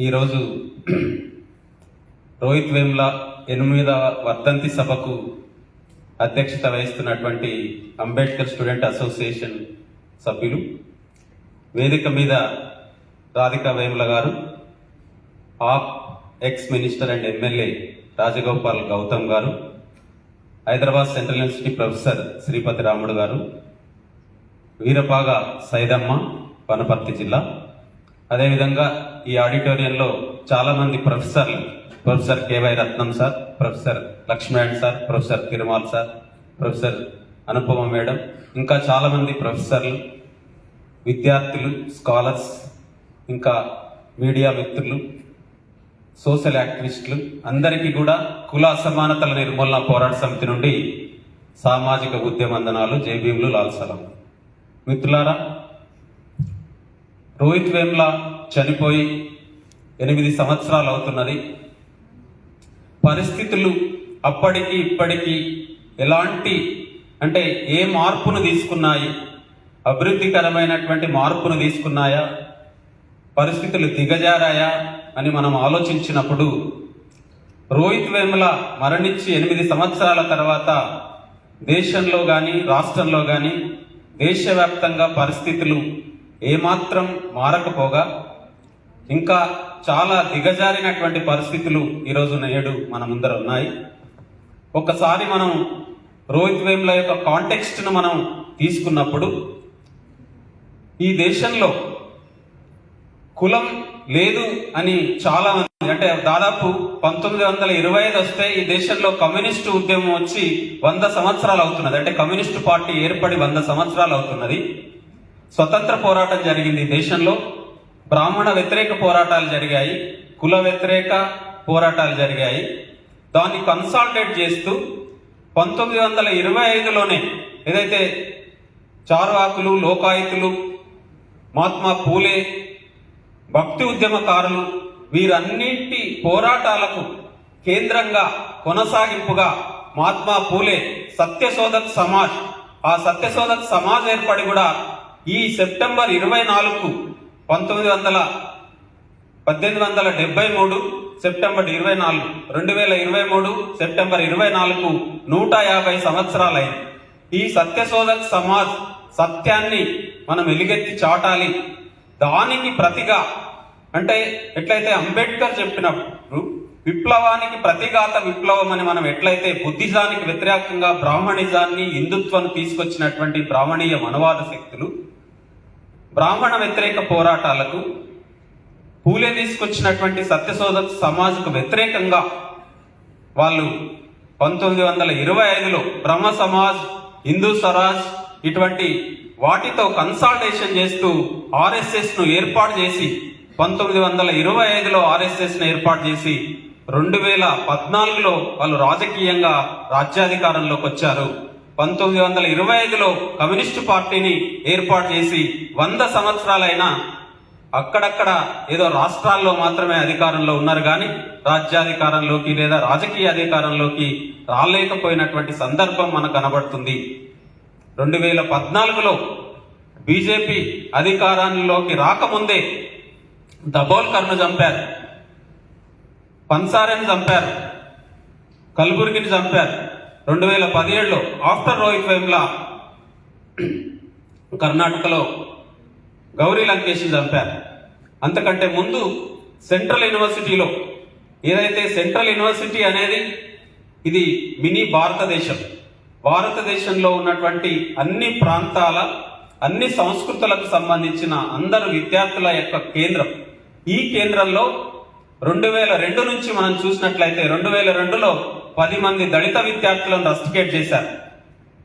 ఈరోజు రోహిత్ వేమ్లా ఎనిమిదవ వర్ధంతి సభకు అధ్యక్షత వహిస్తున్నటువంటి అంబేద్కర్ స్టూడెంట్ అసోసియేషన్ సభ్యులు వేదిక మీద రాధిక వేముల గారు ఆప్ ex minister and MLA Rajagopal Gautham garu Hyderabad Central University professor Sripathi Ramudu garu Veerapaga Saidamma Wanaparthy జిల్లా. అదేవిధంగా ఈ ఆడిటోరియంలో చాలా మంది ప్రొఫెసర్లు. Professor KY Ratnam sir professor Lakshman sir professor Tirumal sir professor Anupama madam ఇంకా చాలా మంది ప్రొఫెసర్లు విద్యార్థులు స్కాలర్స్ ఇంకా మీడియా మిత్రులు సోషల్ యాక్టివిస్టులు అందరికీ కూడా కుల అసమానతల నిర్మూలన పోరాట సమితి నుండి సామాజిక ఉద్యమందనాలు జైభీములు లాల్సలం మిత్రులారా రోహిత్ వేమ్లా చనిపోయి ఎనిమిది సంవత్సరాలు అవుతున్నది. పరిస్థితులు అప్పటికి ఇప్పటికి ఎలాంటి అంటే ఏ మార్పును తీసుకున్నాయి అభివృద్ధికరమైనటువంటి మార్పును తీసుకున్నాయా పరిస్థితులు దిగజారాయా అని మనం ఆలోచించినప్పుడు రోహిత్ వేముల మరణించి ఎనిమిది సంవత్సరాల తర్వాత దేశంలో కానీ రాష్ట్రంలో కానీ దేశవ్యాప్తంగా పరిస్థితులు ఏమాత్రం మారకపోగా ఇంకా చాలా దిగజారినటువంటి పరిస్థితులు ఈరోజు నేడు మన ముందర ఉన్నాయి. ఒకసారి మనం రోహిత్ వేముల యొక్క కాంటెక్స్ట్ను మనం తీసుకున్నప్పుడు ఈ దేశంలో కులం లేదు అని చాలా మంది అంటే దాదాపు పంతొమ్మిది వందల ఇరవై ఐదు వస్తే ఈ దేశంలో కమ్యూనిస్టు ఉద్యమం వచ్చి వంద సంవత్సరాలు అవుతున్నది. అంటే కమ్యూనిస్టు పార్టీ ఏర్పడి వంద సంవత్సరాలు అవుతున్నది. స్వతంత్ర పోరాటం జరిగింది ఈ దేశంలో. బ్రాహ్మణ వ్యతిరేక పోరాటాలు జరిగాయి కుల వ్యతిరేక పోరాటాలు జరిగాయి. దాన్ని కన్సాల్టేట్ చేస్తూ పంతొమ్మిది వందల ఇరవై ఐదులోనే ఏదైతే చార్వాకులు లోకాయుతులు మహాత్మా పూలే భక్తి ఉద్యమకారులు వీరన్నింటి పోరాటాలకు కేంద్రంగా కొనసాగింపుగా మహాత్మా పూలే సత్యశోధక్ సమాజ్ ఆ సత్యశోధక్ సమాజ్ ఏర్పడి కూడా ఈ సెప్టెంబర్ ఇరవై నాలుగు పంతొమ్మిది వందల పద్దెనిమిది వందల డెబ్బై మూడు సెప్టెంబర్ ఇరవై నాలుగు రెండు వేల ఇరవై మూడు సెప్టెంబర్ ఇరవై నాలుగు నూట యాభై సంవత్సరాలైంది. ఈ సత్యశోధక్ సమాజ్ సత్యాన్ని మనం ఎలుగెత్తి చాటాలి. దానికి ప్రతిగా అంటే ఎట్లయితే అంబేద్కర్ చెప్పినప్పుడు విప్లవానికి ప్రతిఘాత విప్లవం అని మనం ఎట్లయితే బుద్ధిజానికి వ్యతిరేకంగా బ్రాహ్మణిజాన్ని హిందుత్వాన్ని తీసుకొచ్చినటువంటి బ్రాహ్మణీయ మనవాద శక్తులు బ్రాహ్మణ వ్యతిరేక పోరాటాలకు పూలే తీసుకొచ్చినటువంటి సత్యశోధక సమాజకు వ్యతిరేకంగా వాళ్ళు పంతొమ్మిది వందల ఇరవై ఐదులో బ్రహ్మ సమాజ్ హిందూ స్వరాజ్ ఇటువంటి వాటితో కన్సాల్టేషన్ చేస్తూ ఆర్ఎస్ఎస్ను ఏర్పాటు చేసి పంతొమ్మిది వందల ఇరవై ఐదులో ఆర్ఎస్ఎస్ను ఏర్పాటు చేసి రెండు వేల పద్నాలుగులో వాళ్ళు రాజకీయంగా రాజ్యాధికారంలోకి వచ్చారు. పంతొమ్మిది వందల ఇరవై ఐదులో కమ్యూనిస్టు పార్టీని ఏర్పాటు చేసి వంద సంవత్సరాలైనా అక్కడక్కడ ఏదో రాష్ట్రాల్లో మాత్రమే అధికారంలో ఉన్నారు కానీ రాజ్యాధికారంలోకి లేదా రాజకీయ అధికారంలోకి రాలేకపోయినటువంటి సందర్భం మనకు కనబడుతుంది. రెండు వేల పద్నాలుగులో బీజేపీ అధికారంలోకి రాకముందే దబోల్కర్ను చంపారు. పన్సారెని చంపారు. కల్బుర్గిని చంపారు. రెండు వేల పదిహేడులో ఆఫ్టర్ రోహిత్ వేమ్లా కర్ణాటకలో గౌరీ లంకేష్ని చంపారు. అంతకంటే ముందు సెంట్రల్ యూనివర్సిటీలో ఏదైతే సెంట్రల్ యూనివర్సిటీ అనేది ఇది మినీ భారతదేశం. భారతదేశంలో ఉన్నటువంటి అన్ని ప్రాంతాల అన్ని సంస్కృతులకు సంబంధించిన అందరు విద్యార్థుల యొక్క కేంద్రం. ఈ కేంద్రంలో రెండు వేల రెండు నుంచి మనం చూసినట్లయితే రెండు వేల రెండులో పది మంది దళిత విద్యార్థులను రస్టికేట్ చేశారు.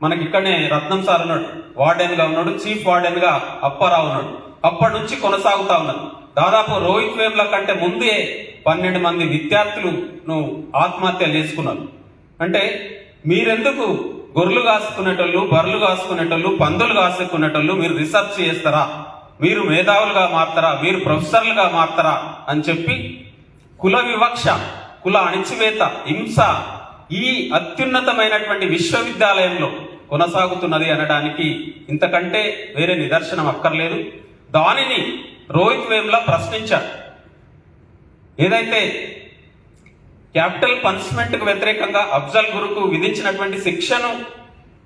మనకి ఇక్కడనే రత్నం సార్ ఉన్నాడు వార్డెన్గా ఉన్నాడు చీఫ్ వార్డెన్గా అప్పారావు ఉన్నాడు. అప్పటి నుంచి కొనసాగుతా ఉన్నది దాదాపు రోహిత్ వేమ్ల కంటే ముందే పన్నెండు మంది విద్యార్థులు నువ్వు ఆత్మహత్య చేసుకున్నారు. అంటే మీరెందుకు గొర్రెలు కాసుకునేటోళ్ళు బర్రెలు కాసుకునేటోళ్ళు పందులు కాసుకునేటోళ్ళు మీరు రీసెర్చ్ చేస్తారా? మీరు మేధావులుగా మారుతారా? మీరు ప్రొఫెసర్లుగా మారుతారా? అని చెప్పి కుల వివక్ష కుల అణిచివేత హింస ఈ అత్యున్నతమైనటువంటి విశ్వవిద్యాలయంలో కొనసాగుతున్నది అనడానికి ఇంతకంటే వేరే నిదర్శనం అక్కర్లేదు. దానిని రోహిత్ వేమ్లా ప్రశ్నించారు. ఏదైతే క్యాపిటల్ పనిష్మెంట్కు వ్యతిరేకంగా అఫ్జల్ గురుకు విధించినటువంటి శిక్షను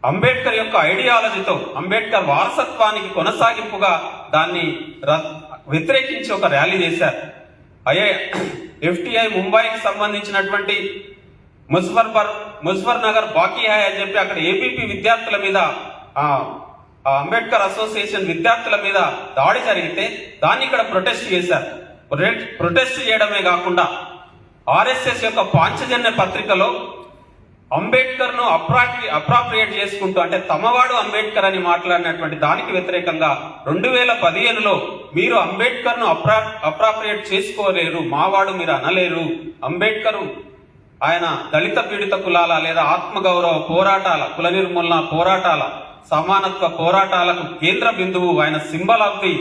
అంబేద్కర్ యొక్క ఐడియాలజీతో అంబేద్కర్ వారసత్వానికి కొనసాగింపుగా దాన్ని ర- వ్యతిరేకించి ఒక ర్యాలీ చేశారు. అయ్యే ఎఫ్టీఐ ముంబైకి సంబంధించినటువంటి ముజఫర్బర్ ముజఫర్ నగర్ బాకీ హాయ్ అని చెప్పి అక్కడ ఏపీపీ విద్యార్థుల మీద అంబేద్కర్ అసోసియేషన్ విద్యార్థుల మీద దాడి జరిగితే దాన్ని ఇక్కడ ప్రొటెస్ట్ చేశారు. ప్రొటెస్ట్ చేయడమే కాకుండా ఆర్ఎస్ఎస్ యొక్క పాంచజన్య పత్రికలో అంబేద్కర్ను అప్రాక్రి అప్రాప్రియేట్ చేసుకుంటూ అంటే తమవాడు అంబేద్కర్ అని మాట్లాడినటువంటి దానికి వ్యతిరేకంగా రెండు వేల పదిహేనులో మీరు అంబేద్కర్ను అప్రా అప్రాప్రియేట్ చేసుకోలేరు మావాడు మీరు అనలేరు. అంబేద్కర్ ఆయన దళిత పీడిత కులాల లేదా ఆత్మగౌరవ పోరాటాల కుల నిర్మూలన పోరాటాల సమానత్వ పోరాటాలకు కేంద్ర బిందువు ఆయన symbol of the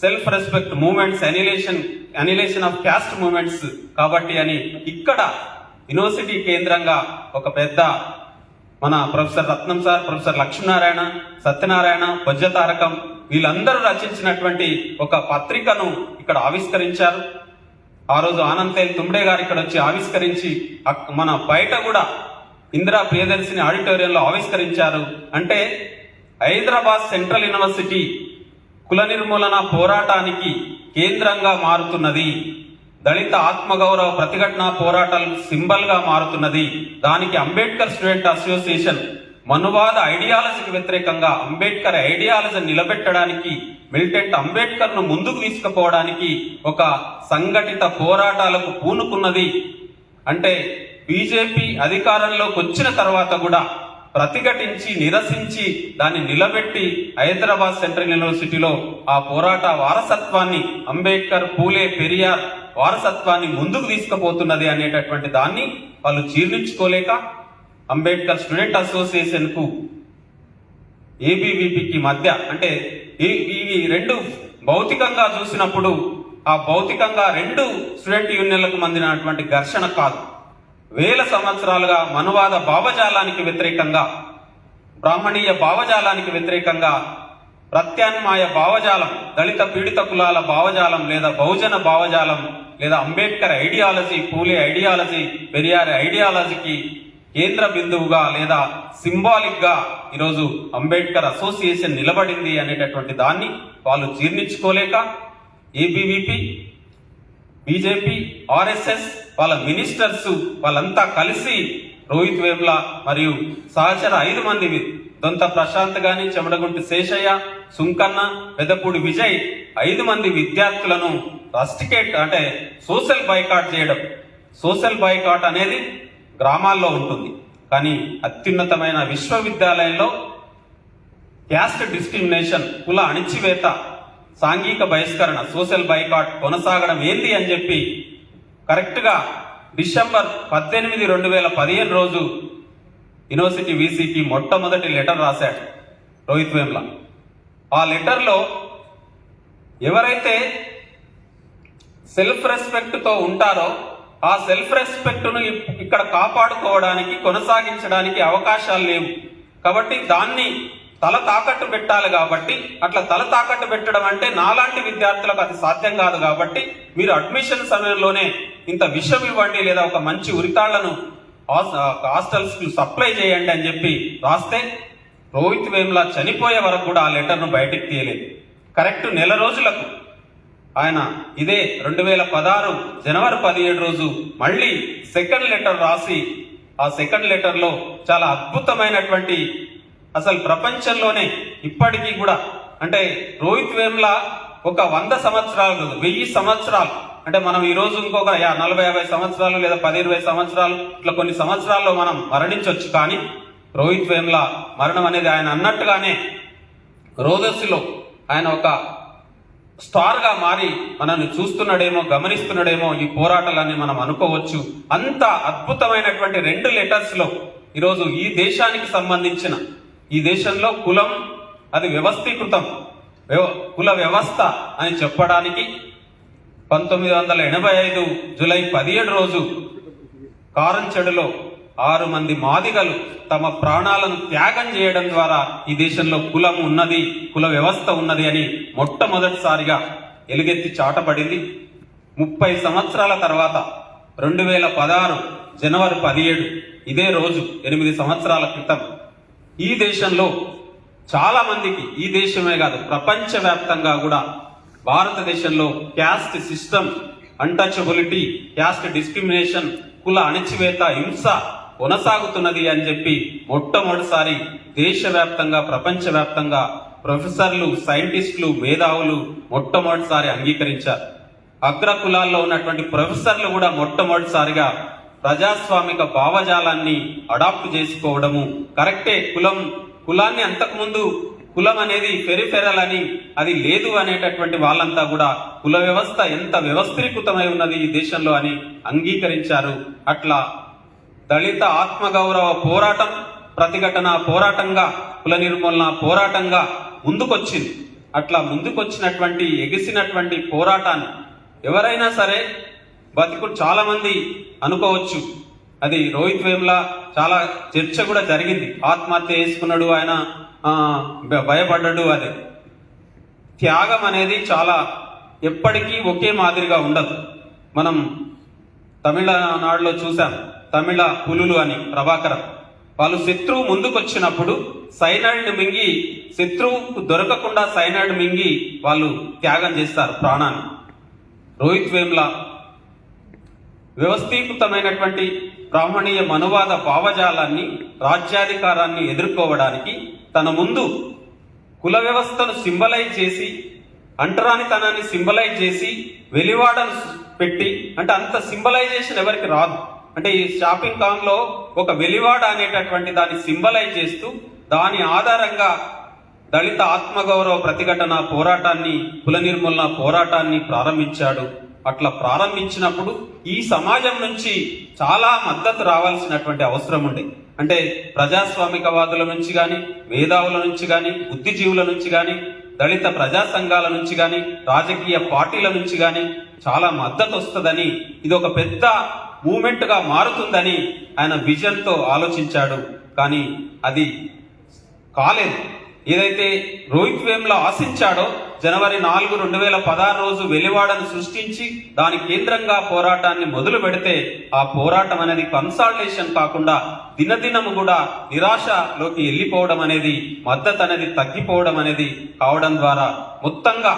self respect movements annihilation annihilation of caste movements కాబట్టి అని ఇక్కడ యూనివర్సిటీ కేంద్రంగా ఒక పెద్ద మన professor Ratnam sir professor Lakshminarayana Satyanarayana Vajratarakam వీళ్ళందరూ రచించినటువంటి ఒక పత్రికను ఇక్కడ ఆవిష్కరించారు. ఆ రోజు ఆనంతేల్ తుమ్డే గారు ఇక్కడ వచ్చి ఆవిష్కరించి మన బయట కూడా ఇందిరా ప్రియదర్శిని ఆడిటోరియంలో ఆవిష్కరించారు. అంటే హైదరాబాద్ సెంట్రల్ యూనివర్సిటీ కుల నిర్మూలన పోరాటానికి కేంద్రంగా మారుతున్నది. దళిత ఆత్మగౌరవ ప్రతిఘటన పోరాటాలకు సింబల్గా మారుతున్నది. దానికి అంబేద్కర్ స్టూడెంట్ అసోసియేషన్ మనువాద ఐడియాలజీకి వ్యతిరేకంగా అంబేద్కర్ ఐడియాలజీ నిలబెట్టడానికి మిలిటెంట్ అంబేద్కర్ను ముందుకు తీసుకుపోవడానికి ఒక సంఘటిత పోరాటాలకు పూనుకున్నది. అంటే బీజేపీ అధికారంలోకి వచ్చిన తర్వాత కూడా ప్రతిఘటించి నిరసించి దాన్ని నిలబెట్టి హైదరాబాద్ సెంట్రల్ యూనివర్సిటీలో ఆ పోరాట వారసత్వాన్ని అంబేద్కర్ పూలే పెరియార్ వారసత్వాన్ని ముందుకు తీసుకుపోతున్నది అనేటటువంటి దాన్ని వాళ్ళు జీర్ణించుకోలేక అంబేద్కర్ స్టూడెంట్ అసోసియేషన్కు ఏబీవీపీకి మధ్య అంటే ఈ- ఇవి రెండు భౌతికంగా చూసినప్పుడు ఆ భౌతికంగా రెండు స్టూడెంట్ యూనియన్లకు మందినటువంటి ఘర్షణ కాదు. వేల సంవత్సరాలుగా మనువాద భావజాలానికి వ్యతిరేకంగా బ్రాహ్మణీయ భావజాలానికి వ్యతిరేకంగా ప్రత్యామ్నాయ భావజాలం దళిత పీడిత కులాల భావజాలం లేదా బహుజన భావజాలం లేదా అంబేద్కర్ ఐడియాలజీ పూలే ఐడియాలజీ పెరియార్ ఐడియాలజీకి కేంద్ర బిందువుగా లేదా సింబాలిక్గా ఈరోజు అంబేద్కర్ అసోసియేషన్ నిలబడింది అనేటటువంటి దాన్ని వాళ్ళు జీర్ణించుకోలేక ఏబీవీపీ బీజేపీ ఆర్ఎస్ఎస్ వాళ్ళ మినిస్టర్స్ వాళ్ళంతా కలిసి రోహిత్ వేమ్లా మరియు సహచర ఐదు మంది దొంత ప్రశాంత్ గాని చెమడగుంటి శేషయ్య సుంకన్న పెదపూడి విజయ్ ఐదు మంది విద్యార్థులను రస్టికేట్ అంటే సోషల్ బైకాట్ చేయడం. సోషల్ బైకాట్ అనేది గ్రామాల్లో ఉంటుంది. కానీ అత్యున్నతమైన విశ్వవిద్యాలయంలో క్యాస్ట్ డిస్క్రిమినేషన్ కుల అణిచివేత సాంఘిక బహిష్కరణ సోషల్ బైకాట్ కొనసాగడం ఏంది అని చెప్పి కరెక్ట్గా డిసెంబర్ పద్దెనిమిది రెండు వేల పదిహేను రోజు యూనివర్సిటీ వీసీకి మొట్టమొదటి లెటర్ రాశాడు రోహిత్ వేమ్ల. ఆ లెటర్లో ఎవరైతే సెల్ఫ్ రెస్పెక్ట్తో ఉంటారో ఆ సెల్ఫ్ రెస్పెక్ట్ను ఇక్కడ కాపాడుకోవడానికి కొనసాగించడానికి అవకాశాలు లేవు. కాబట్టి దాన్ని తల తాకట్టు పెట్టాలి కాబట్టి అట్లా తల తాకట్టు పెట్టడం అంటే నాలాంటి విద్యార్థులకు అది సాధ్యం కాదు కాబట్టి మీరు అడ్మిషన్ సమయంలోనే ఇంత విషయం ఇవ్వండి లేదా ఒక మంచి ఉరితాళ్ళను హాస్టల్స్కు సప్లై చేయండి అని చెప్పి రాస్తే రోహిత్ వేమ్లా చనిపోయే వరకు కూడా ఆ లెటర్ను బయటకు తీయలేదు. కరెక్ట్ నెల రోజులకు ఆయన ఇదే రెండు వేల పదహారు జనవరి పదిహేడు రోజు మళ్ళీ సెకండ్ లెటర్ రాసి ఆ సెకండ్ లెటర్లో చాలా అద్భుతమైనటువంటి అసలు ప్రపంచంలోనే ఇప్పటికీ కూడా అంటే రోహిత్ వేమ్లా ఒక వంద సంవత్సరాలు వెయ్యి సంవత్సరాలు అంటే మనం ఈ రోజు ఇంకొక యా- నలభై యాభై సంవత్సరాలు లేదా పది ఇరవై సంవత్సరాలు ఇట్లా కొన్ని సంవత్సరాల్లో మనం మరణించవచ్చు కానీ రోహిత్ వేమ్ల మరణం అనేది ఆయన అన్నట్టుగానే రోదస్సులో ఆయన ఒక స్టార్గా మారి మనల్ని చూస్తున్నాడేమో గమనిస్తున్నాడేమో ఈ పోరాటాలని మనం అనుకోవచ్చు. అంత అద్భుతమైనటువంటి రెండు లెటర్స్లో ఈరోజు ఈ దేశానికి సంబంధించిన ఈ దేశంలో కులం అది వ్యవస్థీకృతం కుల వ్యవస్థ అని చెప్పడానికి పంతొమ్మిది వందల ఎనభై ఐదు జులై పదిహేడు రోజు కారంచెడులో ఆరు మంది మాదిగలు తమ ప్రాణాలను త్యాగం చేయడం ద్వారా ఈ దేశంలో కులం ఉన్నది కుల వ్యవస్థ ఉన్నది అని మొట్టమొదటిసారిగా ఎలుగెత్తి చాటపడింది. ముప్పై సంవత్సరాల తర్వాత రెండు వేల పదహారు జనవరి పదిహేడు ఇదే రోజు ఎనిమిది సంవత్సరాల క్రితం ఈ దేశంలో చాలా మందికి ఈ దేశమే కాదు ప్రపంచవ్యాప్తంగా కూడా భారతదేశంలో caste system untouchability caste discrimination కుల అణచివేత హింస కొనసాగుతున్నది అని చెప్పి మొట్టమొదటిసారి దేశవ్యాప్తంగా ప్రపంచవ్యాప్తంగా ప్రొఫెసర్లు సైంటిస్టులు మేధావులు మొట్టమొదటిసారి అంగీకరించారు. అగ్ర కులాల్లో ఉన్నటువంటి ప్రొఫెసర్లు కూడా మొట్టమొదటిసారిగా ప్రజాస్వామిక భావజాలాన్ని అడాప్ట్ చేసుకోవడము కరెక్టే. కులం కులాన్ని అంతకుముందు కులం అనేది ఫెరిఫెరల్ అని అది లేదు అనేటటువంటి వాళ్ళంతా కూడా కుల వ్యవస్థ ఎంత వ్యవస్థీకృతమై ఉన్నది ఈ దేశంలో అని అంగీకరించారు. అట్లా దళిత ఆత్మగౌరవ పోరాటం ప్రతిఘటన పోరాటంగా కుల నిర్మూలన పోరాటంగా ముందుకొచ్చింది. అట్లా ముందుకొచ్చినటువంటి ఎగిసినటువంటి పోరాటాన్ని ఎవరైనా సరే బతుకుడు చాలామంది అనుకోవచ్చు. అది రోహిత్ వేమ్లా చాలా చర్చ కూడా జరిగింది. ఆత్మహత్య చేసుకున్నాడు ఆయన భయపడ్డాడు అది. త్యాగం అనేది చాలా ఎప్పటికీ ఒకే మాదిరిగా ఉండదు. మనం తమిళనాడులో చూసాం తమిళ పులులు అని ప్రభాకరం. వాళ్ళు శత్రువు ముందుకొచ్చినప్పుడు సైనాయిడ్ మింగి శత్రువుకు దొరకకుండా సైనాయిడ్ మింగి వాళ్ళు త్యాగం చేస్తారు ప్రాణాన్ని. రోహిత్ వేమ్లా వ్యవస్థీకృతమైనటువంటి బ్రాహ్మణీయ మనువాద భావజాలాన్ని రాజ్యాధికారాన్ని ఎదుర్కోవడానికి తన ముందు కుల వ్యవస్థను సింబలైజ్ చేసి అంటరానితనాన్ని సింబలైజ్ చేసి వెలివాడను పెట్టి అంటే అంత సింబలైజేషన్ ఎవరికి రాదు. అంటే ఈ షాపింగ్ కాన్లో ఒక వెలివాడ అనేటటువంటి దాన్ని సింబలైజ్ చేస్తూ దాని ఆధారంగా దళిత ఆత్మగౌరవ ప్రతిఘటన పోరాటాన్ని కుల నిర్మూలన పోరాటాన్ని ప్రారంభించాడు. అట్లా ప్రారంభించినప్పుడు ఈ సమాజం నుంచి చాలా మద్దతు రావాల్సినటువంటి అవసరం ఉండేది అంటే ప్రజాస్వామికవాదుల నుంచి కానీ మేధావుల నుంచి కానీ బుద్ధిజీవుల నుంచి కానీ దళిత ప్రజా సంఘాల నుంచి కానీ రాజకీయ పార్టీల నుంచి కానీ చాలా మద్దతు వస్తుందని ఇది ఒక పెద్ద మూమెంట్గా మారుతుందని ఆయన విజన్తో ఆలోచించాడు. కానీ అది కాలేదు. ఏదైతే రోహిత్ వేమ్లా ఆశించాడో జనవరి నాలుగు రెండు వేల పదహారు రోజు వెలివాడను సృష్టించి దాని కేంద్రంగా పోరాటాన్ని మొదలు పెడితే ఆ పోరాటం అనేది కన్సాల్టేషన్ కాకుండా దినదినము కూడా నిరాశలోకి వెళ్ళిపోవడం అనేది మద్దతు అనేది తగ్గిపోవడం అనేది కావడం ద్వారా మొత్తంగా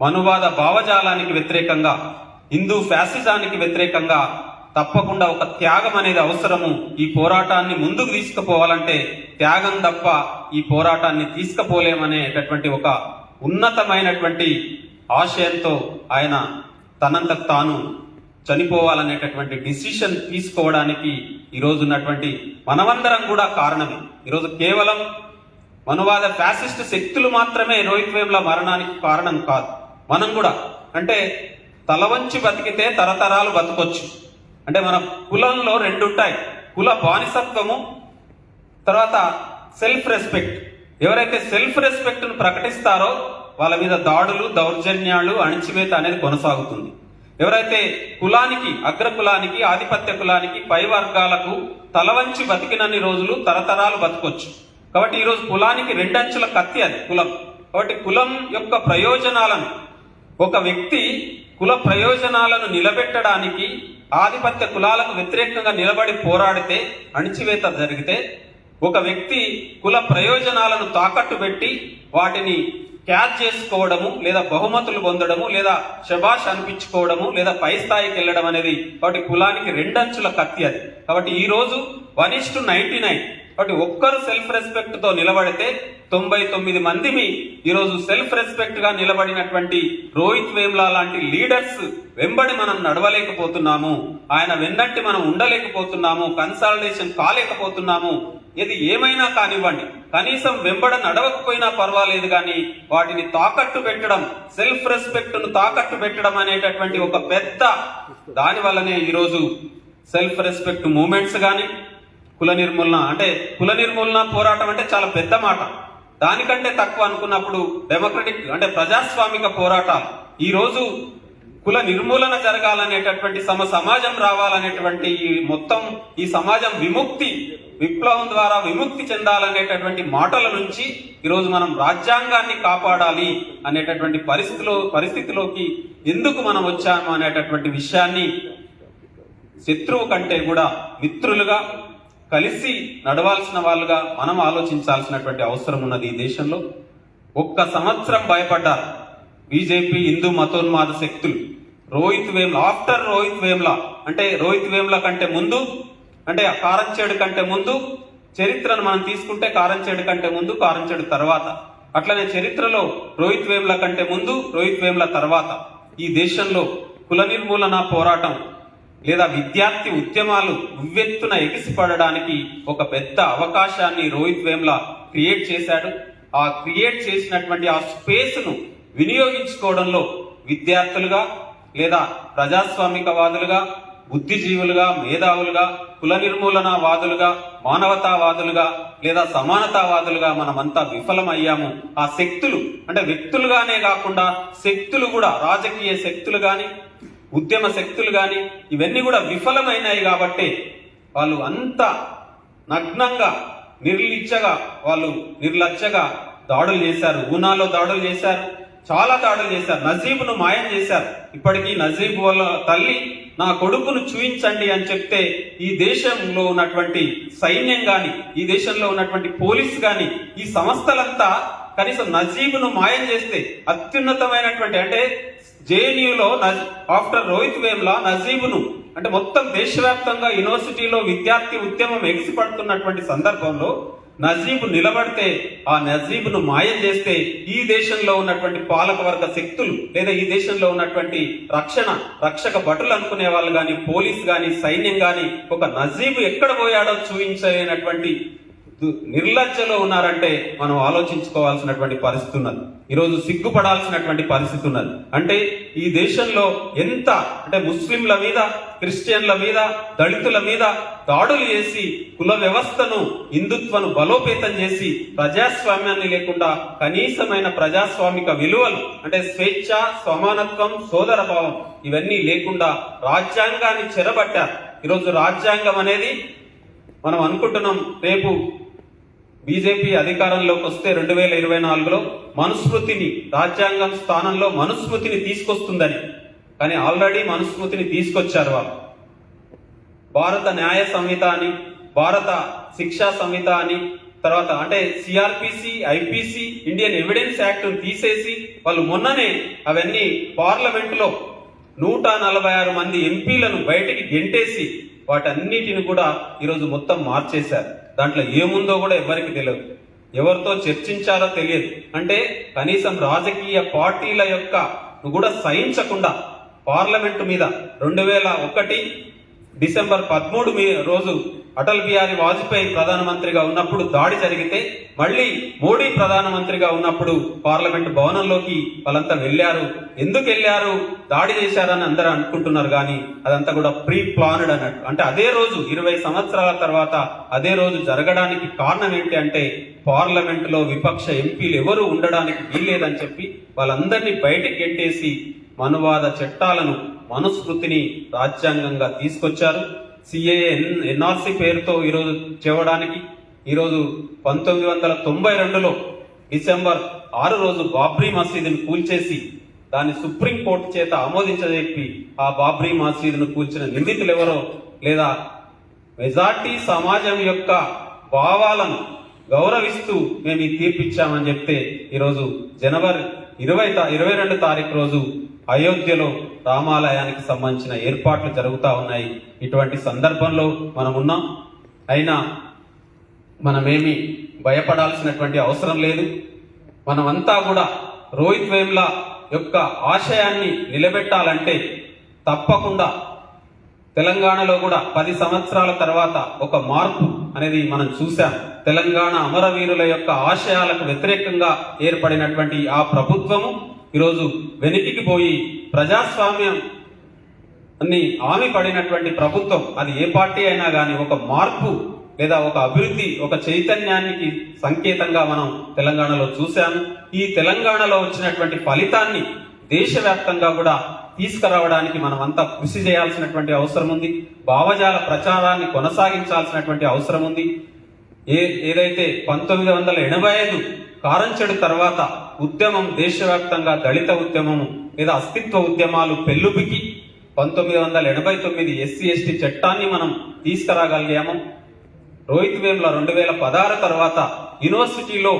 మనువాద భావజాలానికి వ్యతిరేకంగా హిందూ ఫ్యాసిజానికి వ్యతిరేకంగా తప్పకుండా ఒక త్యాగం అనేది అవసరము. ఈ పోరాటాన్ని ముందుకు తీసుకుపోవాలంటే త్యాగం తప్ప ఈ పోరాటాన్ని తీసుకుపోలేమనేటటువంటి ఒక ఉన్నతమైనటువంటి ఆశయంతో ఆయన తనంతకు తాను చనిపోవాలనేటటువంటి డిసిషన్ తీసుకోవడానికి ఈరోజు ఉన్నటువంటి మనమందరం కూడా కారణమే. ఈరోజు కేవలం మనువాద ఫ్యాసిస్ట్ శక్తులు మాత్రమే రోహిత్ వేముల మరణానికి కారణం కాదు. మనం కూడా అంటే తల వంచి బతికితే తరతరాలు బతకొచ్చు. అంటే మన కులంలో రెండు ఉంటాయి కుల బానిసత్వము తర్వాత సెల్ఫ్ రెస్పెక్ట్ ఎవరైతే సెల్ఫ్ రెస్పెక్ట్ను ప్రకటిస్తారో వాళ్ళ మీద దాడులు దౌర్జన్యాలు అణిచివేత అనేది కొనసాగుతుంది. ఎవరైతే కులానికి అగ్ర కులానికి ఆధిపత్య కులానికి పై వర్గాలకు తలవంచి బతికినన్ని రోజులు తరతరాలు బతకొచ్చు. కాబట్టి ఈరోజు కులానికి రెండంచుల కత్తి అది కులం. కాబట్టి కులం యొక్క ప్రయోజనాలను ఒక వ్యక్తి కుల ప్రయోజనాలను నిలబెట్టడానికి ఆధిపత్య కులాలకు వ్యతిరేకంగా నిలబడి పోరాడితే అణిచివేత జరిగితే ఒక వ్యక్తి కుల ప్రయోజనాలను తాకట్టు పెట్టి వాటిని క్యాచ్ చేసుకోవడము లేదా బహుమతులు పొందడము లేదా శబాష్ అనిపించుకోవడము లేదా పై స్థాయికి వెళ్ళడం అనేది కాబట్టి కులానికి రెండంచుల కత్తి అది. కాబట్టి ఈరోజు one is to ninety nine కాబట్టి ఒక్కరు సెల్ఫ్ రెస్పెక్ట్తో నిలబడితే తొంభై తొమ్మిది మందిని ఈరోజు సెల్ఫ్ రెస్పెక్ట్గా నిలబడినటువంటి రోహిత్ వేమ్లా లాంటి లీడర్స్ వెంబడి మనం నడవలేకపోతున్నాము. ఆయన వెన్నంటి మనం ఉండలేకపోతున్నాము. కన్సాలిడేషన్ కాలేకపోతున్నాము. ఇది ఏమైనా కానివ్వండి. కనీసం వెంబడ నడవకపోయినా పర్వాలేదు కానీ వాటిని తాకట్టు పెట్టడం సెల్ఫ్ రెస్పెక్ట్ను తాకట్టు పెట్టడం అనేటటువంటి ఒక పెద్ద దాని వల్లనే ఈరోజు సెల్ఫ్ రెస్పెక్ట్ మూమెంట్స్ కానీ కుల నిర్మూలన అంటే కుల నిర్మూలన పోరాటం అంటే చాలా పెద్ద మాట. దానికంటే తక్కువ అనుకున్నప్పుడు డెమోక్రటిక్ అంటే ప్రజాస్వామిక పోరాటాలు ఈరోజు కుల నిర్మూలన జరగాలనేటటువంటి సమ సమాజం రావాలనేటువంటి ఈ మొత్తం ఈ సమాజం విముక్తి విప్లవం ద్వారా విముక్తి చెందాలనేటటువంటి మాటల నుంచి ఈరోజు మనం రాజ్యాంగాన్ని కాపాడాలి అనేటటువంటి పరిస్థితిలో పరిస్థితిలోకి ఎందుకు మనం వచ్చాము అనేటటువంటి విషయాన్ని శత్రువు కంటే కూడా మిత్రులుగా కలిసి నడవాల్సిన వాళ్ళుగా మనం ఆలోచించాల్సినటువంటి అవసరం ఉన్నది ఈ దేశంలో. ఒక్క సంవత్సరం భయపడ్డారు బీజేపీ హిందూ మతోన్మాద శక్తులు రోహిత్ వేమ్లా ఆఫ్టర్ రోహిత్ వేమ్లా అంటే రోహిత్ వేమ్లా కంటే ముందు అంటే ఆ కారంచేడు కంటే ముందు చరిత్రను మనం తీసుకుంటే కారంచేడు కంటే ముందు కారంచేడు తర్వాత. అట్లనే చరిత్రలో రోహిత్ వేమ్ల కంటే ముందు రోహిత్ వేమ్ల తర్వాత. ఈ దేశంలో కుల నిర్మూలన పోరాటం లేదా విద్యార్థి ఉద్యమాలు ఉవ్వెత్తున ఎగిసిపడడానికి ఒక పెద్ద అవకాశాన్ని రోహిత్ వేమ్ల క్రియేట్ చేశాడు. ఆ క్రియేట్ చేసినటువంటి ఆ స్పేస్ను వినియోగించుకోవడంలో విద్యార్థులుగా లేదా ప్రజాస్వామికవాదులుగా బుద్ధిజీవులుగా మేధావులుగా కుల నిర్మూలనవాదులుగా మానవతావాదులుగా లేదా సమానతావాదులుగా మనమంతా విఫలమయ్యాము. ఆ శక్తులు అంటే వ్యక్తులుగానే కాకుండా శక్తులు కూడా రాజకీయ శక్తులు కానీ ఉద్యమ శక్తులు కానీ ఇవన్నీ కూడా విఫలమైనాయి కాబట్టి వాళ్ళు అంత నగ్నంగా నిర్లిచ్చగా వాళ్ళు నిర్లచ్చగా దాడులు చేశారు. ఊనాలో దాడులు చేశారు. చాలా దాడులు చేశారు. నజీబును మాయం చేశారు. ఇప్పటికీ నజీబ్ వాళ్ళ తల్లి నా కొడుకును చూయించండి అని చెప్తే ఈ దేశంలో ఉన్నటువంటి సైన్యం కానీ ఈ దేశంలో ఉన్నటువంటి పోలీస్ కానీ ఈ సంస్థలంతా కనీసం నజీబును మాయం చేస్తే అత్యున్నతమైనటువంటి అంటే జేఎన్యూలో ఆఫ్టర్ రోహిత్ వేమ్లా నజీబును అంటే మొత్తం దేశవ్యాప్తంగా యూనివర్సిటీలో విద్యార్థి ఉద్యమం ఎగిసిపడుతున్నటువంటి సందర్భంలో నజీబు నిలబడితే ఆ నజీబును మాయం చేస్తే ఈ దేశంలో ఉన్నటువంటి పాలకవర్గ శక్తులు లేదా ఈ దేశంలో ఉన్నటువంటి రక్షణ రక్షక భటులు అనుకునే వాళ్ళు కానీ పోలీస్ కానీ సైన్యం కానీ ఒక నజీబు ఎక్కడ పోయాడో చూపించలేనటువంటి నిర్లజ్జలో ఉన్నారంటే మనం ఆలోచించుకోవాల్సినటువంటి పరిస్థితి ఉన్నది. ఈరోజు సిగ్గుపడాల్సినటువంటి పరిస్థితి ఉన్నది. అంటే ఈ దేశంలో ఎంత అంటే ముస్లింల మీద క్రిస్టియన్ల మీద దళితుల మీద దాడులు చేసి కుల వ్యవస్థను హిందుత్వను బలోపేతం చేసి ప్రజాస్వామ్యాన్ని లేకుండా కనీసమైన ప్రజాస్వామిక విలువలు అంటే స్వేచ్ఛ సమానత్వం సోదర భావం ఇవన్నీ లేకుండా రాజ్యాంగాన్ని చెరబట్టారు. ఈరోజు రాజ్యాంగం అనేది మనం అనుకుంటున్నాం రేపు బీజేపీ అధికారంలోకి వస్తే రెండు వేల ఇరవై నాలుగులో మనుస్మృతిని రాజ్యాంగం స్థానంలో మనుస్మృతిని తీసుకొస్తుందని. కానీ ఆల్రెడీ మనుస్మృతిని తీసుకొచ్చారు వాళ్ళు. భారత న్యాయ సంహిత అని భారత శిక్షా సంహిత అని తర్వాత అంటే CRPC IPC Indian Evidence Act తీసేసి వాళ్ళు మొన్ననే అవన్నీ పార్లమెంటులో నూట నలభై ఆరు మంది ఎంపీలను బయటికి గెంటేసి వాటన్నిటిని కూడా ఈరోజు మొత్తం మార్చేశారు. దాంట్లో ఏముందో కూడా ఎవరికి తెలియదు. ఎవరితో చర్చించారో తెలియదు. అంటే కనీసం రాజకీయ పార్టీల యొక్క కూడా సహించకుండా పార్లమెంటు మీద రెండు వేల ఒకటి డిసెంబర్ పదమూడు రోజు అటల్ బిహారీ వాజ్పేయి ప్రధానమంత్రిగా ఉన్నప్పుడు దాడి జరిగితే మళ్ళీ మోడీ ప్రధానమంత్రిగా ఉన్నప్పుడు పార్లమెంట్ భవనంలోకి వాళ్ళంతా వెళ్ళారు. ఎందుకు వెళ్ళారు? దాడి చేశారని అందరూ అనుకుంటున్నారు కానీ అదంతా కూడా ప్రీ ప్లాన్డ్ అన్నట్టు. అంటే అదే రోజు ఇరవై సంవత్సరాల తర్వాత అదే రోజు జరగడానికి కారణం ఏంటి అంటే పార్లమెంట్లో విపక్ష ఎంపీలు ఎవరు ఉండడానికి వీల్లేదని చెప్పి వాళ్ళందరినీ బయటకు ఎట్టేసి మనువాద చట్టాలను మనుస్మృతిని రాజ్యాంగంగా తీసుకొచ్చారు. సిఏఏ ఎన్ఆర్సి పేరుతో ఈరోజు చేవడానికి ఈరోజు పంతొమ్మిది వందల తొంభై రెండులో డిసెంబర్ ఆరు రోజు బాబ్రీ మసీదును కూల్చేసి దాన్ని సుప్రీం కోర్టు చేత ఆమోదించజెప్పి ఆ బాబ్రీ మసీదును కూల్చిన నిందితులు ఎవరో లేదా మెజార్టీ సమాజం యొక్క భావాలను గౌరవిస్తూ మేము ఈ తీర్పు ఇచ్చామని చెప్తే ఈరోజు జనవరి ఇరవై ఇరవై రెండు తారీఖు రోజు అయోధ్యలో రామాలయానికి సంబంధించిన ఏర్పాట్లు జరుగుతూ ఉన్నాయి. ఇటువంటి సందర్భంలో మనం ఉన్నాం అయినా మనమేమి భయపడాల్సినటువంటి అవసరం లేదు. మనమంతా కూడా రోహిత్ వేమ్ల యొక్క ఆశయాన్ని నిలబెట్టాలంటే తప్పకుండా తెలంగాణలో కూడా పది సంవత్సరాల తర్వాత ఒక మార్పు అనేది మనం చూసాం తెలంగాణ అమరవీరుల యొక్క ఆశయాలకు వ్యతిరేకంగా ఏర్పడినటువంటి ఆ ప్రభుత్వము ఈరోజు వెనక్కి పోయి ప్రజాస్వామ్యం అన్ని హామీ పడినటువంటి ప్రభుత్వం అది ఏ పార్టీ అయినా కానీ ఒక మార్పు లేదా ఒక అభివృద్ధి ఒక చైతన్యానికి సంకేతంగా మనం తెలంగాణలో చూశాము. ఈ తెలంగాణలో వచ్చినటువంటి ఫలితాన్ని దేశవ్యాప్తంగా కూడా తీసుకురావడానికి మనం అంతా కృషి చేయాల్సినటువంటి అవసరం ఉంది. భావజాల ప్రచారాన్ని కొనసాగించాల్సినటువంటి అవసరం ఉంది. ఏ ఏదైతే పంతొమ్మిది వందల ఎనభై ఐదు కారంచెడు తర్వాత ఉద్యమం దేశవ్యాప్తంగా దళిత ఉద్యమము లేదా అస్తిత్వ ఉద్యమాలు పెళ్ళుబికి పంతొమ్మిది వందల ఎనభై తొమ్మిది ఎస్సీ ఎస్టీ చట్టాన్ని మనం తీసుకురాగలిగాము. రోహిత్ వేముల రెండు వేల పదహారు తర్వాత యూనివర్సిటీలో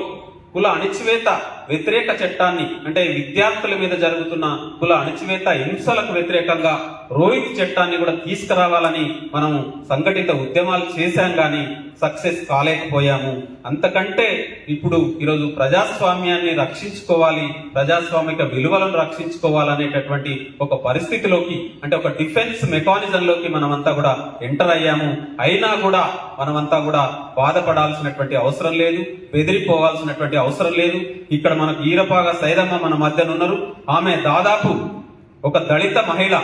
కుల అణిచివేత వ్యతిరేక చట్టాన్ని అంటే విద్యార్థుల మీద జరుగుతున్న కుల అణచివేత హింసలకు వ్యతిరేకంగా రోహిత్ చట్టాన్ని కూడా తీసుకురావాలని మనము సంఘటిత ఉద్యమాలు చేశాం కానీ సక్సెస్ కాలేకపోయాము. అంతకంటే ఇప్పుడు ఈరోజు ప్రజాస్వామ్యాన్ని రక్షించుకోవాలి ప్రజాస్వామిక విలువలను రక్షించుకోవాలనేటటువంటి ఒక పరిస్థితిలోకి అంటే ఒక డిఫెన్స్ మెకానిజంలోకి మనమంతా కూడా ఎంటర్ అయ్యాము. అయినా కూడా మనమంతా కూడా బాధపడాల్సినటువంటి అవసరం లేదు బెదిరిపోవాల్సినటువంటి అవసరం లేదు. ఇక్కడ మనకు ఈరపాగ సైరమ్మ మన మధ్యన ఉన్నారు. ఆమె దాదాపు ఒక దళిత మహిళ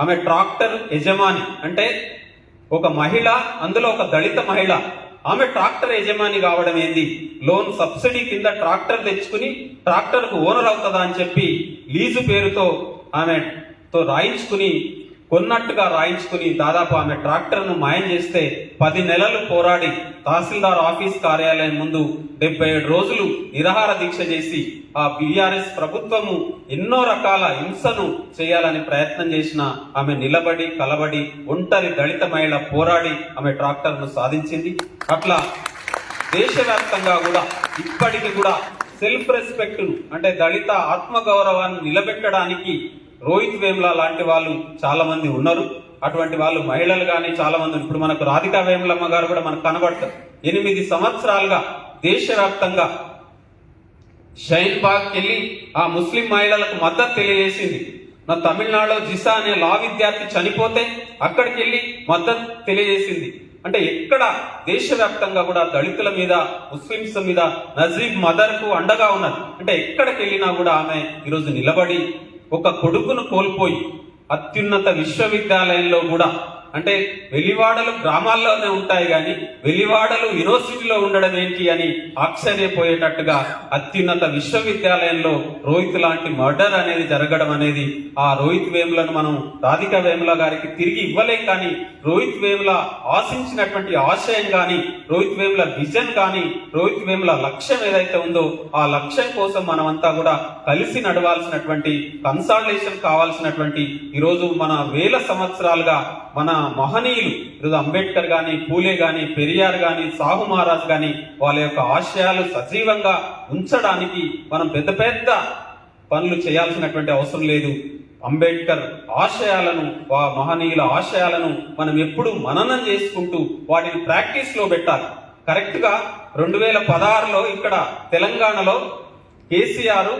ఆమె ట్రాక్టర్ యజమాని. అంటే ఒక మహిళ అందులో ఒక దళిత మహిళ. ఆమె ట్రాక్టర్ యజమాని కావడం ఏంది? లోన్ సబ్సిడీ కింద ట్రాక్టర్ తెచ్చుకుని ట్రాక్టర్కు ఓనర్ అవుతుందా అని చెప్పి లీజు పేరుతో ఆమెతో రాయించుకుని కొన్నట్టుగా రాయించుకుని దాదాపు ఆమె ట్రాక్టర్ను మాయం చేస్తే పది నెలలు పోరాడి తహసీల్దార్ ఆఫీస్ కార్యాలయం ముందు డెబ్బై ఏడు రోజులు నిరాహార దీక్ష చేసి ఆ బిఆర్ఎస్ ప్రభుత్వము ఎన్నో రకాల హింసను చేయాలని ప్రయత్నం చేసిన ఆమె నిలబడి కలబడి ఒంటరి దళిత మహిళ పోరాడి ఆమె ట్రాక్టర్ను సాధించింది. అట్లా దేశవ్యాప్తంగా కూడా ఇప్పటికి కూడా సెల్ఫ్ రెస్పెక్ట్ను అంటే దళిత ఆత్మగౌరవాన్ని నిలబెట్టడానికి రోహిత్ వేమ్లా లాంటి వాళ్ళు చాలా మంది ఉన్నారు. అటువంటి వాళ్ళు మహిళలు కానీ చాలా మంది ఇప్పుడు మనకు రాధికా వేములమ్మ గారు కూడా మనకు కనబడతారు. ఎనిమిది సంవత్సరాలుగా దేశవ్యాప్తంగా షైన్ బాగ్ వెళ్ళి ఆ ముస్లిం మహిళలకు మద్దతు తెలియజేసింది. నా తమిళనాడులో జిసా అనే లా విద్యార్థి చనిపోతే అక్కడికి వెళ్ళి మద్దతు తెలియజేసింది. అంటే ఎక్కడ దేశవ్యాప్తంగా కూడా దళితుల మీద ముస్లింస్ మీద నజీబ్ మదర్కు అండగా ఉన్నది. అంటే ఎక్కడికి వెళ్ళినా కూడా ఆమె ఈరోజు నిలబడి ఒక కొడుకును కోల్పోయి అత్యున్నత విశ్వవిద్యాలయంలో కూడా అంటే వెలివాడలు గ్రామాల్లోనే ఉంటాయి కానీ వెలివాడలు యూనివర్సిటీలో ఉండడం ఏంటి అని ఆశ్చర్యపోయేటట్టుగా అత్యున్నత విశ్వవిద్యాలయంలో రోహిత్ లాంటి మర్డర్ అనేది జరగడం అనేది ఆ రోహిత్ వేములను మనం రాధిక వేముల గారికి తిరిగి ఇవ్వలేం కానీ రోహిత్ వేముల ఆశించినటువంటి ఆశయం కానీ రోహిత్ వేముల విజన్ కానీ రోహిత్ వేముల లక్ష్యం ఏదైతే ఉందో ఆ లక్ష్యం కోసం మనమంతా కూడా కలిసి నడవాల్సినటువంటి కన్సాలిడేషన్ కావాల్సినటువంటి ఈరోజు మన వేల సంవత్సరాలుగా మన మహనీయులు. ఈరోజు అంబేద్కర్ గాని పూలే గాని పెరియార్ గాని సాహు మహారాజ్ గాని వాళ్ళ యొక్క ఆశయాలు సజీవంగా ఉంచడానికి మనం పెద్ద పెద్ద పనులు చేయాల్సినటువంటి అవసరం లేదు. అంబేద్కర్ ఆశయాలను వా మహనీయుల ఆశయాలను మనం ఎప్పుడు మననం చేసుకుంటూ వాటిని ప్రాక్టీస్లో పెట్టాలి. కరెక్ట్గా రెండు వేల పదహారులో ఇక్కడ తెలంగాణలో కేసీఆర్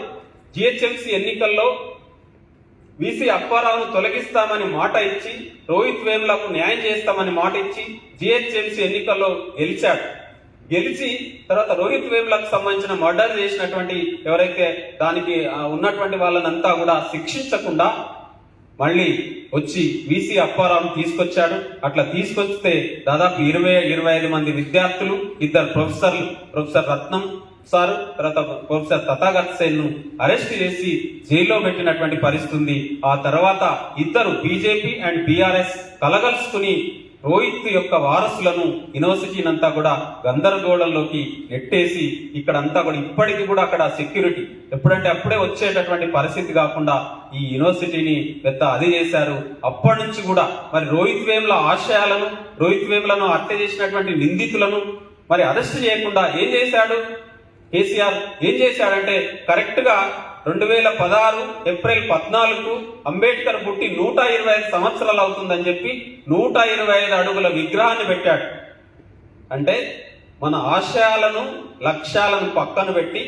జిహెచ్ఎంసీ ఎన్నికల్లో వీసీ అప్పారావును తొలగిస్తామని మాట ఇచ్చి రోహిత్ వేములకు న్యాయం చేస్తామని మాట ఇచ్చి జిహెచ్ఎంసీ ఎన్నికల్లో గెలిచాడు. గెలిచి తర్వాత రోహిత్ వేములకు సంబంధించిన మర్డర్ చేసినటువంటి ఎవరైతే దానికి ఉన్నటువంటి వాళ్ళనంతా కూడా శిక్షించకుండా మళ్ళీ వచ్చి వీసీ అప్పారావును తీసుకొచ్చాడు. అట్లా తీసుకొస్తే దాదాపు ఇరవై ఇరవై ఐదు మంది విద్యార్థులు ఇద్దరు ప్రొఫెసర్లు ప్రొఫెసర్ రత్నం సార్ తర్వాత ప్రొఫెసర్ తథాగత్ సేన్ను అరెస్ట్ చేసి జైల్లో పెట్టినటువంటి పరిస్థితి ఉంది ఆ తర్వాత ఇద్దరు బీజేపీ అండ్ బీఆర్ఎస్ కలగలుసుకుని రోహిత్ యొక్క వారసులను యూనివర్సిటీనంతా కూడా గందరగోళంలోకి ఎట్టేసి ఇక్కడ అంతా కూడా ఇప్పటికీ కూడా అక్కడ సెక్యూరిటీ ఎప్పుడంటే అప్పుడే వచ్చేటటువంటి పరిస్థితి కాకుండా ఈ యూనివర్సిటీని పెద్ద అది చేశారు. అప్పటి నుంచి కూడా మరి రోహిత్ వేముల ఆశయాలను రోహిత్ వేములను హత్య చేసినటువంటి నిందితులను మరి అరెస్ట్ చేయకుండా ఏం చేశాడు? కేసీఆర్ ఏం చేశాడంటే కరెక్ట్గా రెండు వేల పదహారు ఏప్రిల్ పద్నాలుగు అంబేద్కర్ పుట్టి నూట ఇరవై ఐదు సంవత్సరాలు అవుతుందని చెప్పి నూట ఇరవై ఐదు అడుగుల విగ్రహాన్ని పెట్టాడు. అంటే మన ఆశయాలను లక్ష్యాలను పక్కన పెట్టి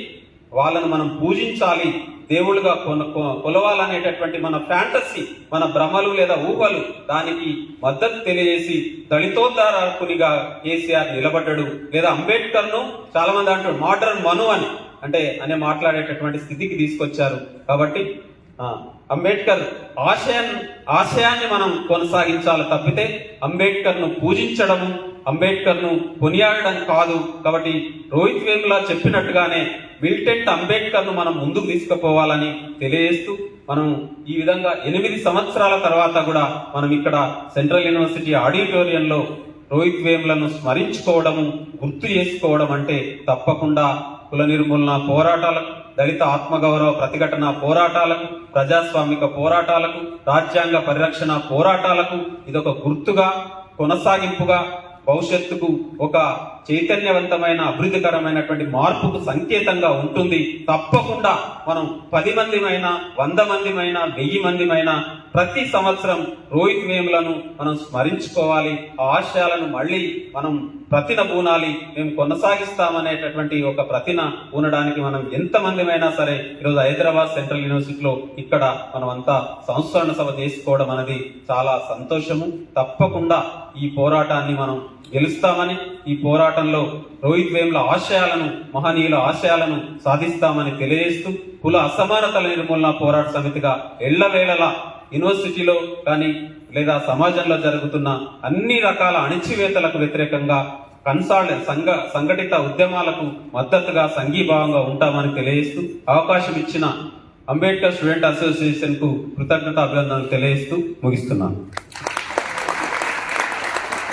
వాళ్ళను మనం పూజించాలి. దేవుళ్ళుగా కొన- కొలవాలనేటటువంటి మన ఫ్యాంటసీ మన భ్రమలు లేదా ఊహలు దానికి మద్దతు తెలియజేసి దళితోద్ధారకునిగా కేసీఆర్ నిలబడ్డాడు. లేదా అంబేద్కర్ను చాలామంది చాలా అంటారు మోడర్న్ మను అని. అంటే అనే మాట్లాడేటటువంటి స్థితికి తీసుకొచ్చారు. కాబట్టి అంబేద్కర్ ఆశయం ఆశయాన్ని మనం కొనసాగించాలి తప్పితే అంబేద్కర్ను పూజించడం పూజించడము కొనియాడడం కాదు. కాబట్టి రోహిత్ వేములా చెప్పినట్టుగానే మిల్టెంట్ అంబేద్కర్ను మనం ముందుకు తీసుకుపోవాలని తెలియజేస్తూ మనం ఈ విధంగా ఎనిమిది సంవత్సరాల తర్వాత కూడా మనం ఇక్కడ సెంట్రల్ యూనివర్సిటీ ఆడిటోరియంలో రోహిత్ వేములను స్మరించుకోవడము గుర్తు చేసుకోవడం అంటే తప్పకుండా కుల నిర్మూలన పోరాటాలకు దళిత ఆత్మగౌరవ ప్రతిఘటన పోరాటాలకు ప్రజాస్వామిక పోరాటాలకు రాజ్యాంగ పరిరక్షణ పోరాటాలకు ఇదొక గుర్తుగా కొనసాగింపుగా భవిష్యత్తుకు ఒక చైతన్యవంతమైన అభివృద్ధికరమైనటువంటి మార్పుకు సంకేతంగా ఉంటుంది. తప్పకుండా మనం పది మందిమైనా వంద మందిమైనా వెయ్యి మందిమైనా ప్రతి సంవత్సరం రోహిత్ వేములను మనం స్మరించుకోవాలి. ఆ ఆశయాలను మళ్ళీ మనం ప్రతిన పూనాలి. మేము కొనసాగిస్తామనేటటువంటి ఒక ప్రతిన పూనడానికి మనం ఎంతమందిమైనా సరే ఈరోజు హైదరాబాద్ సెంట్రల్ యూనివర్సిటీలో ఇక్కడ మనమంతా సంస్మరణ సంస్కరణ సభ చేసుకోవడం అనేది చాలా సంతోషము. తప్పకుండా ఈ పోరాటాన్ని మనం గెలుస్తామని ఈ పోరాటంలో రోహిత్ వేముల ఆశయాలను మహనీయుల ఆశయాలను సాధిస్తామని తెలియజేస్తూ కుల అసమానతల నిర్మూలన పోరాట సమితిగా ఎళ్ళవేళలా యూనివర్సిటీలో కానీ లేదా సమాజంలో జరుగుతున్న అన్ని రకాల అణిచివేతలకు వ్యతిరేకంగా కన్సాల్ట్ సంఘ సంఘటిత ఉద్యమాలకు మద్దతుగా సంఘీభావంగా ఉంటామని తెలియజేస్తూ అవకాశం ఇచ్చిన అంబేద్కర్ స్టూడెంట్ అసోసియేషన్కు కృతజ్ఞత అభినందనలు తెలియజేస్తూ ముగిస్తున్నాను.